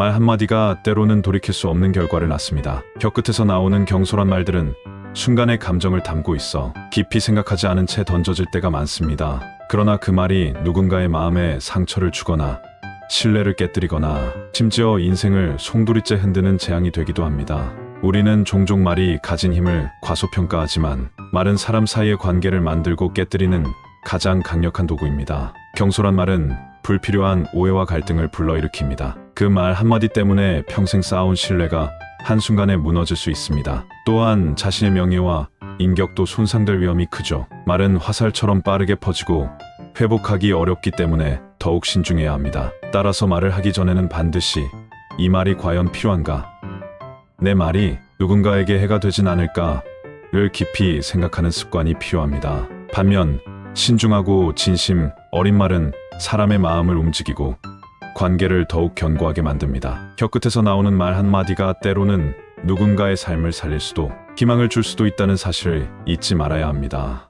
말 한마디가 때로는 돌이킬 수 없는 결과를 낳습니다. 혀끝에서 나오는 경솔한 말들은 순간의 감정을 담고 있어 깊이 생각하지 않은 채 던져질 때가 많습니다. 그러나 그 말이 누군가의 마음에 상처를 주거나 신뢰를 깨뜨리거나 심지어 인생을 송두리째 흔드는 재앙이 되기도 합니다. 우리는 종종 말이 가진 힘을 과소평가하지만 말은 사람 사이의 관계를 만들고 깨뜨리는 가장 강력한 도구입니다. 경솔한 말은 불필요한 오해와 갈등을 불러일으킵니다. 그 말 한마디 때문에 평생 쌓아온 신뢰가 한순간에 무너질 수 있습니다. 또한 자신의 명예와 인격도 손상될 위험이 크죠. 말은 화살처럼 빠르게 퍼지고 회복하기 어렵기 때문에 더욱 신중해야 합니다. 따라서 말을 하기 전에는 반드시 이 말이 과연 필요한가? 내 말이 누군가에게 해가 되진 않을까를 깊이 생각하는 습관이 필요합니다. 반면 신중하고 진심 어린 말은 사람의 마음을 움직이고 관계를 더욱 견고하게 만듭니다. 혀끝에서 나오는 말 한마디가 때로는 누군가의 삶을 살릴 수도 희망을 줄 수도 있다는 사실을 잊지 말아야 합니다.